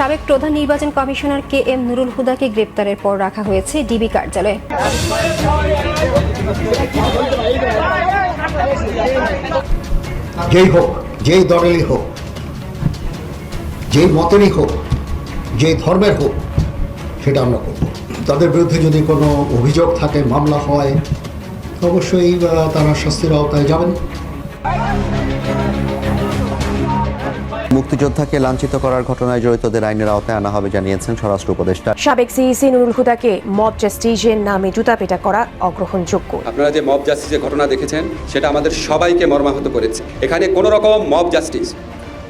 সাবেক প্রধান নির্বাচন কমিশনার কে এম নুরুল হুদাকে গ্রেপ্তারের পর রাখা হয়েছে ডিবি কার্যালয়ে। যেই হোক, যেই দলেরই হোক, যেই মতেরই হোক, যেই ধর্মের হোক, সেটা আমরা করব। তাদের বিরুদ্ধে যদি কোনো অভিযোগ থাকে, মামলা হয়, অবশ্যই তারা শাস্তির আওতায় যাবেন। মুক্তিযোদ্ধাকে লাঞ্ছিত করার ঘটনায় জড়িতদের আইনের আওতায় আনা হবে জানিয়েছেন স্বরাষ্ট্র উপদেষ্টা। সাবেক সিইসি নুরুল হুদাকে মব জাস্টিসের নামে জুতাপেটা করা অগ্রহণযোগ্য। আপনারা যে মব জাস্টিসের ঘটনা দেখেছেন সেটা আমাদের সবাইকে মর্মাহত করেছে। এখানে কোনো রকম মব জাস্টিস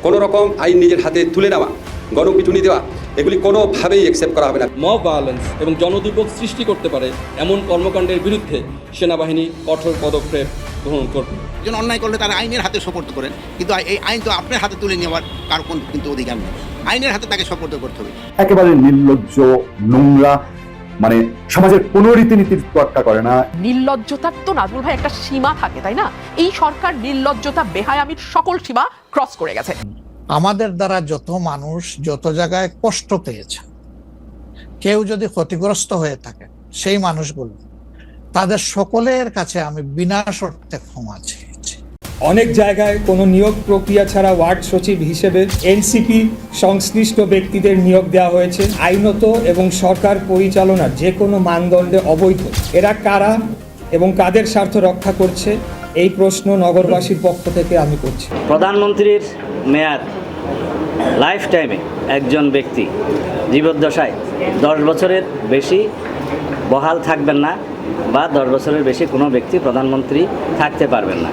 কোনো রকম আইন নিজের হাতে তুলে নেওয়া গণপিটুনি দেওয়া এগুলি কোনোভাবেই অ্যাকসেপ্ট করা হবে না। মব ভায়োলেন্স এবং জনদুর্ভোগ সৃষ্টি করতে পারে এমন কর্মকাণ্ডের বিরুদ্ধে সেনাবাহিনী কঠোর পদক্ষেপ গ্রহণ করবে। একজন অন্যায় করলে তারা আইনের হাতে সোপর্দ করেন। কিন্তু এই আইন তো আপনার হাতে তুলে নেওয়ার কারও কোন কিন্তু অধিকার নেই। আইনের হাতে তাকে সোপর্দ করতে হবে। একেবারে নির্লজ্জ নোংরা মানে সমাজের কোনো রীতিনীতির তোয়াক্কা করে না। নির্লজ্জতার তো নাজমুল ভাই একটা সীমা থাকে তাই না? এই সরকার নির্লজ্জতা বেহায়ামির সকল সীমা ক্রস করে গেছে। আমাদের দ্বারা যত মানুষ যত জায়গায় কষ্ট পেয়েছে কেউ যদি ক্ষতিগ্রস্ত হয়ে থাকে সেই মানুষগুলো তাদের সকলের কাছে আমি বিনা শর্তে ক্ষমা চেয়েছি অনেক জায়গায় কোনো নিয়োগ প্রক্রিয়া ছাড়া ওয়ার্ড সচিব হিসেবে এনসিপি সংশ্লিষ্ট ব্যক্তিদের নিয়োগ দেওয়া হয়েছে। আইনত এবং সরকার পরিচালনার যে কোনো মানদণ্ডে অবৈধ। এরা কারা এবং কাদের স্বার্থ রক্ষা করছে, এই প্রশ্ন নগরবাসীর পক্ষ থেকে আমি করছি। প্রধানমন্ত্রীর মেয়াদ লাইফ টাইমে একজন ব্যক্তি জীবদ্দশায় দশ বছরের বেশি বহাল থাকবেন না বা দশ বছরের বেশি কোনো ব্যক্তি প্রধানমন্ত্রী থাকতে পারবেন না।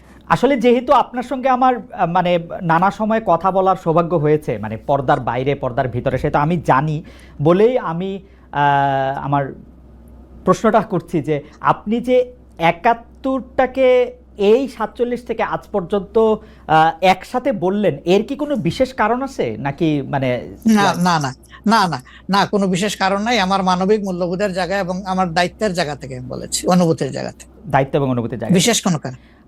আসলে যেহেতু আপনার সঙ্গে আমার মানে নানা সময় কথা বলার সৌভাগ্য হয়েছে মানে পর্দার বাইরে পর্দার ভিতরে সেটা আমি জানি বলেই আমি আমার প্রশ্নটা করছি যে আপনি যে একাত্তরটাকে এই সাতচল্লিশ থেকে আজ পর্যন্ত একসাথে বললেন এর কি কোনো বিশেষ কারণ আছে? নাকি মানে না না না না না না কোনো বিশেষ কারণ নাই। আমার মানবিক মূল্যবোধের জায়গা এবং আমার দায়িত্বের জায়গা থেকে আমি বলেছি অনুভূতির জায়গা থেকে। দায়িত্ব এবং অনুভূতির জায়গা বিশেষ কোনো কারণ।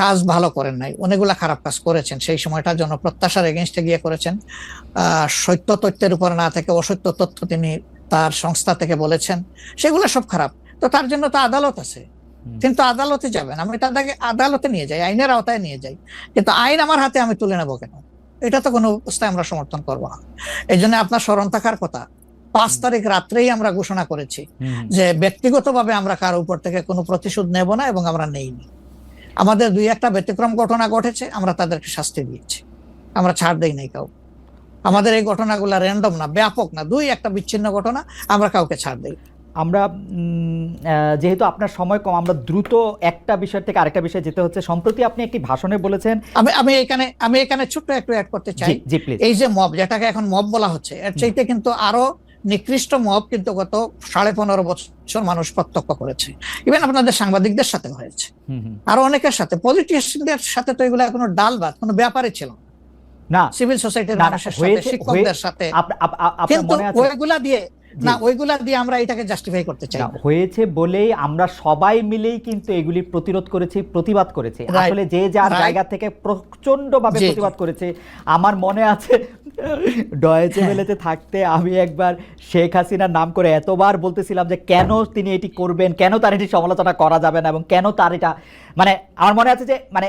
কাজ ভালো করেন নাই অনেকগুলা খারাপ কাজ করেছেন সেই সময়টা জনপ্রত্যাশার এগেনস্টে গিয়ে করেছেন। সত্য তথ্যের উপর না থেকে অসত্য তথ্য তিনি তার সংস্থা থেকে বলেছেন সেগুলো সব খারাপ। তো তার জন্য তো আদালত আছে। কিন্তু আদালতে যাবেন আমি তাদেরকে আদালতে নিয়ে যাই আইনের আওতায় নিয়ে যাই। কিন্তু আইন আমার হাতে আমি তুলে নেব কেন? এটা তো কোনো অবস্থায় আমরা সমর্থন করব না। এই জন্য আপনার স্মরণ থাকার কথা পাঁচ তারিখ রাত্রেই আমরা ঘোষণা করেছি যে ব্যক্তিগতভাবে আমরা কারও উপর থেকে কোনো প্রতিশোধ নেব না এবং আমরা নেইনি। আমাদের দুই একটা ব্যতিক্রম ঘটনা ঘটেছে আমরা তাদেরকে শাস্তি দিয়েছি। আমরা ছাড় দেই নাই কাউ আমাদের এই ঘটনাগুলো র্যান্ডম না ব্যাপক না দুই একটা বিচ্ছিন্ন ঘটনা আমরা কাউকে ছাড় দেই। আমরা যেহেতু আপনার সময় কম আমরা দ্রুত একটা বিষয় থেকে আরেকটা বিষয়ে যেতে হচ্ছে। সম্প্রতি আপনি একটি ভাষণে বলেছেন আমি আমি এখানে আমি এখানে ছোট্ট একটু অ্যাড করতে চাই। এই যে মব যেটাকে এখন মব বলা হচ্ছে এর চাইতে কিন্তু আরও নিকৃষ্ট মত কিন্তু গত সাড়ে পনেরো বছর মানুষ প্রত্যক্ষ করেছে। ইভেন আপনাদের সাংবাদিকদের সাথে হয়েছে। আরও অনেকের সাথে। পলিটিশিয়ানদের সাথে তো এগুলো কোনো ডাল বাদ কোনো ব্যাপারই ছিল না। সিভিল সোসাইটির মানুষের সাথে শিক্ষকদের সাথে। কিন্তু মনে আছে? ওইগুলা দিয়ে। না ওইগুলা দিয়ে আমরা এটাকে জাস্টিফাই করতে চাই। হয়েছে বলেই আমরা সবাই মিলেই কিন্তু এগুলি প্রতিরোধ করেছি প্রতিবাদ করেছি আসলে যে যার জায়গা থেকে প্রচণ্ড ভাবে। প্রতিবাদ করেছে আমার মনে আছে ডয়েচে হ্যাঁ। বেলেতে থাকতে আমি একবার শেখ হাসিনার নাম করে এতবার বলতেছিলাম যে কেন তিনি এটি করবেন কেন তার এটি সমালোচনা করা যাবে না এবং কেন তার এটা মানে আমার মনে আছে যে মানে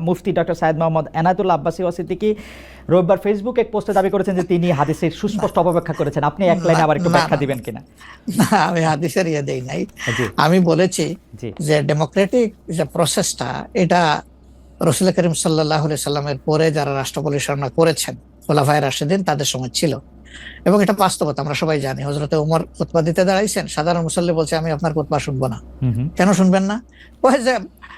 মুফতি ডক্টর সাইদ মোহাম্মদ এনায়তুল্লাহ আব্বাসী ওয়াসিদ্দিকি রবিবার ফেসবুক এক পোস্টে দাবি করেছেন যে তিনি হাদিসের সুস্পষ্ট অপব্যাখ্যা করেছেন। আপনি এক লাইনে আবার একটু ব্যাখ্যা দিবেন কিনা? না আমি হাদিসের ইয়ে দেই নাই। আমি বলেছি যে ডেমোক্রেটিক যে প্রসেসটা এটা রসুল করিম সাল্লাহ সাল্লামের পরে যারা রাষ্ট্র পরিচালনা করেছেন খোলাফায় রাশেদিন তাদের সময় ছিল। এবং এটা বাস্তবতা আমরা সবাই জানি। হজরতে উমর খুতবা দিতে দাঁড়াইছেন সাধারণ মুসল্লি বলছে আমি আপনার খুতবা শুনব না। কেন শুনবেন না?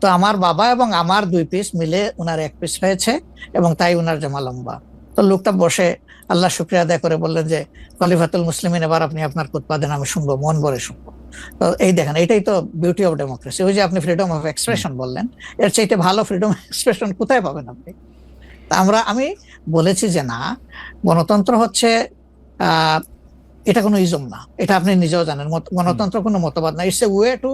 তো আমার বাবা এবং আমার দুই পিস মিলে উনার এক পিস হয়েছে এবং তাই উনার জামা লম্বা। তো লোকটা বসে আল্লাহ শুক্রিয়া আদায় করে বললেন যে, খলিফাতুল মুসলিমিন, এবার আপনি আপনার উৎপাদন আমি শুনব, মন ভরে শুনব। তো এই দেখেন, এটাই তো বিউটি অফ ডেমোক্রেসি ওই যে আপনি ফ্রিডম অফ এক্সপ্রেশন বললেন, এর চাইতে ভালো ফ্রিডম এক্সপ্রেশন কোথায় পাবেন আপনি? আমরা, আমি বলেছি যে না, গণতন্ত্র হচ্ছে এটা কোনো ইজম না। এটা আপনি নিজেও জানেন গণতন্ত্র কোনো মতবাদ না। It's a way to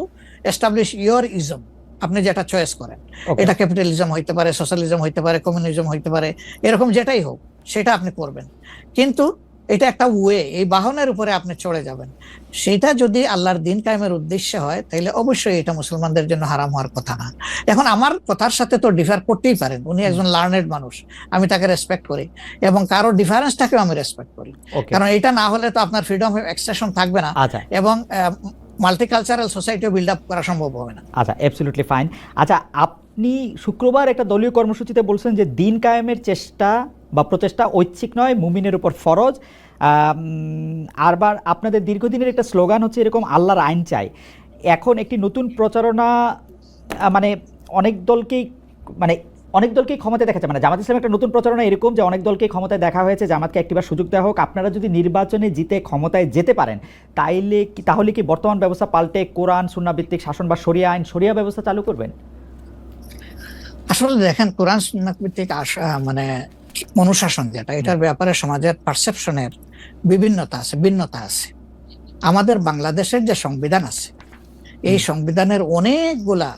establish your ism আপনি যেটা চয়েস করেন। এটা ক্যাপিটালিজম হইতে পারে সোশ্যালিজম হইতে পারে কমিউনিজম হইতে পারে এরকম যেটাই হোক সেটা আপনি করবেন। কিন্তু এটা একটা ওয়ে এই বাহনের উপরে আপনি চড়ে যাবেন। সেটা যদি আল্লাহর দিন কায়েমের উদ্দেশ্যে হয় তাহলে অবশ্যই এটা মুসলমানদের জন্য হারাম হওয়ার কথা না। এখন আমার কথার সাথে তো ডিফার করতেই পারেন উনি একজন লার্নেড মানুষ আমি তাকে রেসপেক্ট করি। এবং কারও ডিফারেন্সটাকেও আমি রেসপেক্ট করি। কারণ এটা না হলে তো আপনার ফ্রিডম অফ এক্সপ্রেশন থাকবে না। আচ্ছা। এবং মাল্টিকালচারাল সোসাইটিও বিল্ড আপ করা সম্ভব হবে না। আচ্ছা অ্যাবসলিউটলি ফাইন আচ্ছা আপনি শুক্রবার একটা দলীয় কর্মসূচিতে বলছেন যে দিন কায়েমের চেষ্টা বা প্রচেষ্টা ঐচ্ছিক নয়, মুমিনের উপর ফরজ। আরবার আপনাদের দীর্ঘদিনের একটা স্লোগান হচ্ছে এরকম আল্লাহর আইন চাই। এখন একটি নতুন প্রচারণা মানে অনেক দলকেই মানে অনেক দলকেই ক্ষমতায় দেখা যায় মানে জামাত ইসলাম একটা নতুন প্রচারণা এরকম যে অনেক দলকেই ক্ষমতায় দেখা হয়েছে জামাতকে একটিবার সুযোগ দেওয়া হোক। আপনারা যদি নির্বাচনে জিতে ক্ষমতায় যেতে পারেন তাইলে কি তাহলে কি বর্তমান ব্যবস্থা পাল্টে কোরআন সুন্নাভিত্তিক শাসন বা শরিয়া আইন শরিয়া ব্যবস্থা চালু করবেন? আসলে দেখেন কোরআন সুন্নাত ভিত্তিক আশা মানে অনুশাসন যেটা এটার ব্যাপারে সমাজের পারসেপশনের বিভিন্নতা আছে ভিন্নতা আছে। আমাদের বাংলাদেশের যে সংবিধান আছে এই সংবিধানের অনেকগুলা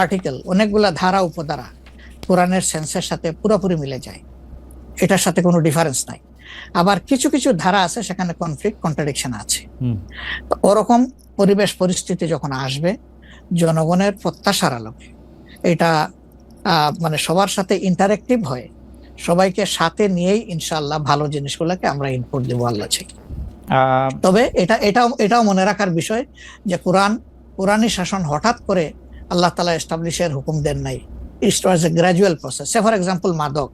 আর্টিকেল অনেকগুলা ধারা উপধারা কোরআনের সেন্সের সাথে পুরোপুরি মিলে যায়। এটার সাথে কোনো ডিফারেন্স নাই। আবার কিছু কিছু ধারা আছে সেখানে কনফ্লিক্ট কন্ট্রাডিকশন আছে। ওরকম পরিবেশ পরিস্থিতি যখন আসবে জনগণের প্রত্যাশার আলোকে এটা মানে সবার সাথে ইন্টারেক্টিভ হয় সবাইকে সাথে নিয়েই ইনশাআল্লাহ ভালো জিনিসগুলোকে আমরা ইনপুট দেবো আল্লাহ চাই। তবে এটা এটাও এটাও মনে রাখার বিষয় যে কোরআন কোরআনী শাসন হঠাৎ করে আল্লাহ তালা এস্টাবলিশের হুকুম দেন নাই। It was a gradual process say for example মাদক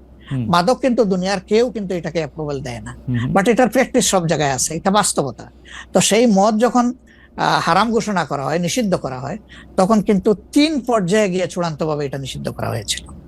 মাদক কিন্তু দুনিয়ার কেউ কিন্তু এটাকে অ্যাপ্রুভাল দেয় না। বাট এটার প্র্যাকটিস সব জায়গায় আছে। এটা বাস্তবতা। তো সেই মদ যখন হারাম ঘোষণা করা হয় নিষিদ্ধ করা হয় তখন কিন্তু তিন পর্যায়ে গিয়ে চূড়ান্তভাবে এটা নিষিদ্ধ করা হয়েছিল।